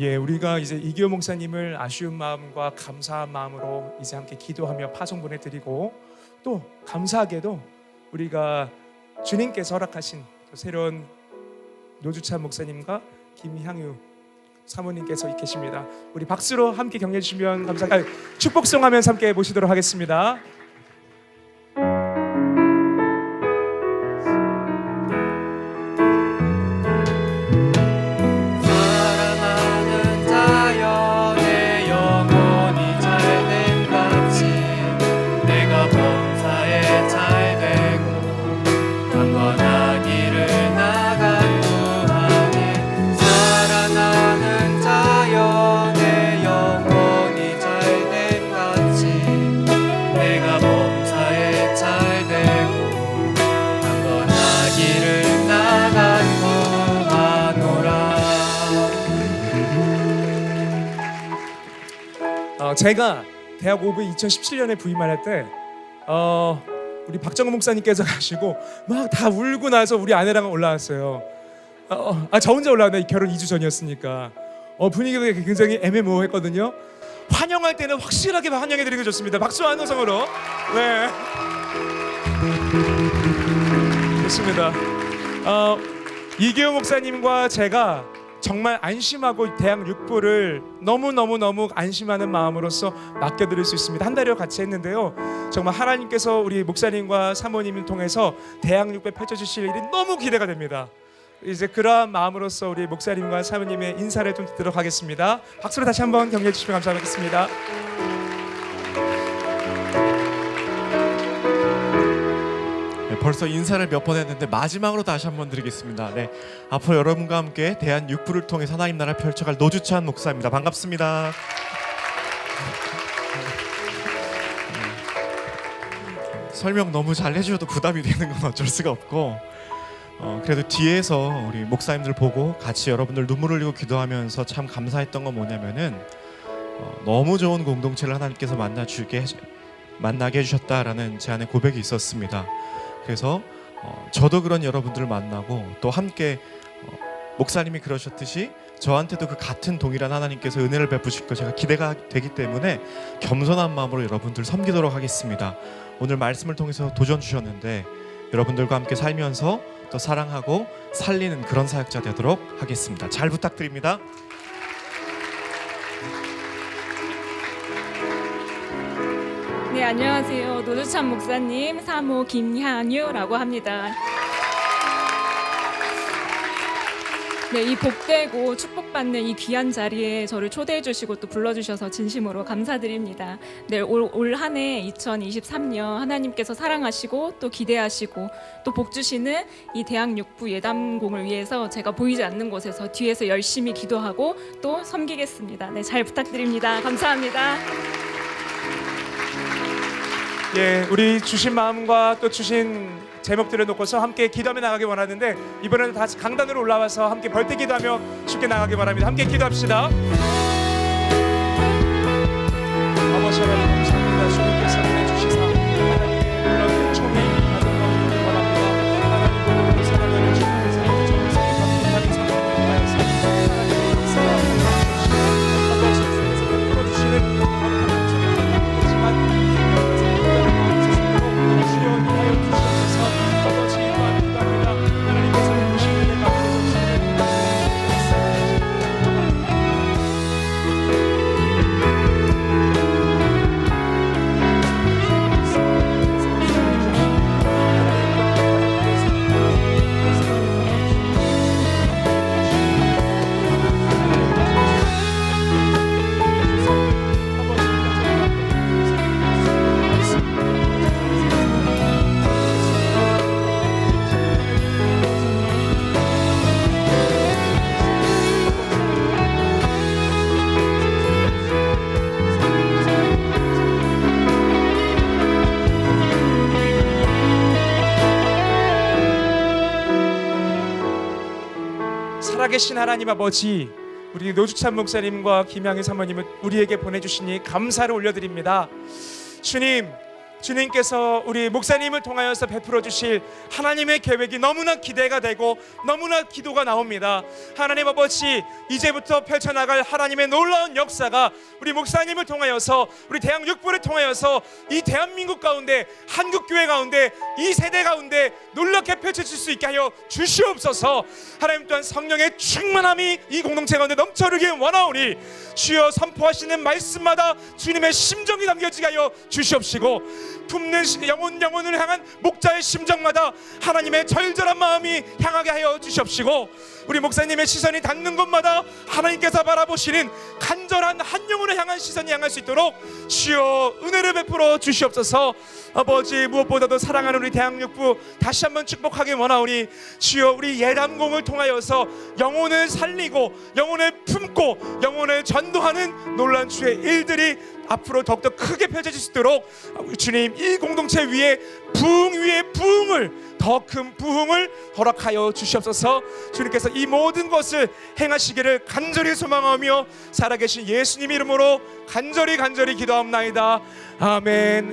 예, 우리가 이제 이기호 목사님을 아쉬운 마음과 감사한 마음으로 이제 함께 기도하며 파송 보내드리고 또 감사하게도 우리가 주님께서 허락하신 또 새로운 노주찬 목사님과 김향유 사모님께서 계십니다. 우리 박수로 함께 격려해 주시면 감사. 아, 축복송하면서 함께 모시도록 하겠습니다. 제가 대학 5부 2017년에 부임할 때 어, 우리 박정우 목사님께서 가시고 막 다 울고 나서 우리 아내랑 올라왔어요. 어, 어, 아, 저 혼자 올라왔네. 결혼 2주 전이었으니까. 어, 분위기가 굉장히 애매모호했거든요. 환영할 때는 확실하게 환영해 드리는 게 좋습니다. 박수 한 호성으로. 네. 좋습니다. 어, 이기호 목사님과 제가 정말 안심하고 대학 육부를 너무 너무 너무 안심하는 마음으로서 맡겨드릴 수 있습니다. 한 달여 같이 했는데요. 정말 하나님께서 우리 목사님과 사모님을 통해서 대학 육부에 펼쳐주실 일이 너무 기대가 됩니다. 이제 그러한 마음으로서 우리 목사님과 사모님의 인사를 좀 듣도록 하겠습니다. 박수로 다시 한번 격려해 주시면 감사하겠습니다. 네, 벌써 인사를 몇 번 했는데 마지막으로 다시 한 번 드리겠습니다. 네, 앞으로 여러분과 함께 대한 육부를 통해 하나님 나라 펼쳐갈 노주찬 목사입니다. 반갑습니다. 음, 설명 너무 잘 해주셔도 부담이 되는 건 어쩔 수가 없고 어, 그래도 뒤에서 우리 목사님들 보고 같이 여러분들 눈물 흘리고 기도하면서 참 감사했던 건 뭐냐면은 어, 너무 좋은 공동체를 하나님께서 만나 주게 만나게 해주셨다라는 제 안에 고백이 있었습니다. 그래서 어, 저도 그런 여러분들을 만나고 또 함께 어, 목사님이 그러셨듯이 저한테도 그 같은 동일한 하나님께서 은혜를 베푸실 거 제가 기대가 되기 때문에 겸손한 마음으로 여러분들 섬기도록 하겠습니다. 오늘 말씀을 통해서 도전 주셨는데 여러분들과 함께 살면서 또 사랑하고 살리는 그런 사역자 되도록 하겠습니다. 잘 부탁드립니다. 네, 안녕하세요. 노주찬 목사님, 사모 김향유라고 합니다. 네, 이 복되고 축복받는 이 귀한 자리에 저를 초대해 주시고 또 불러 주셔서 진심으로 감사드립니다. 네, 올 한 해 2023년 하나님께서 사랑하시고 또 기대하시고 또 복 주시는 이 대학 육부 예담공을 위해서 제가 보이지 않는 곳에서 뒤에서 열심히 기도하고 또 섬기겠습니다. 네, 잘 부탁드립니다. 감사합니다. 예, 우리 주신 마음과 또 주신 제목들을 놓고서 함께 기도하며 나가기 원하는데 이번에는 다시 강단으로 올라와서 함께 벌떼 기도하며 쉽게 나가기 바랍니다. 함께 기도합시다. 아버지 하나님 살아계신 하나님 아버지 우리 노주찬 목사님과 김양희 사모님은 우리에게 보내주시니 감사를 올려드립니다. 주님 주님께서 우리 목사님을 통하여서 베풀어 주실 하나님의 계획이 너무나 기대가 되고 너무나 기도가 나옵니다. 하나님 아버지 이제부터 펼쳐나갈 하나님의 놀라운 역사가 우리 목사님을 통하여서 우리 대학 육부를 통하여서 이 대한민국 가운데 한국 교회 가운데 이 세대 가운데 놀랍게 펼쳐질 수 있게 하여 주시옵소서. 하나님 또한 성령의 충만함이 이 공동체 가운데 넘쳐르길 원하오니 주여 선포하시는 말씀마다 주님의 심정이 담겨지게 하여 주시옵시고 품는 시- 영혼 영혼을 향한 목자의 심정마다 하나님의 절절한 마음이 향하게 하여 주시옵시고 우리 목사님의 시선이 닿는 곳마다 하나님께서 바라보시는 간절한 한 영혼을 향한 시선이 향할 수 있도록 주여 은혜를 베풀어 주시옵소서. 아버지 무엇보다도 사랑하는 우리 대학육부 다시 한번 축복하기 원하오니 주여 우리 예담공을 통하여서 영혼을 살리고 영혼을 품고 영혼을 전도하는 놀란 주의 일들이 앞으로 더욱더 크게 펼쳐질 수 있도록 주님 이 공동체 위에 부흥 위에 부흥을 더 큰 부흥을 허락하여 주시옵소서. 주님께서 이 모든 것을 행하시기를 간절히 소망하며 살아계신 예수님 이름으로 간절히 간절히 기도합나이다. 아멘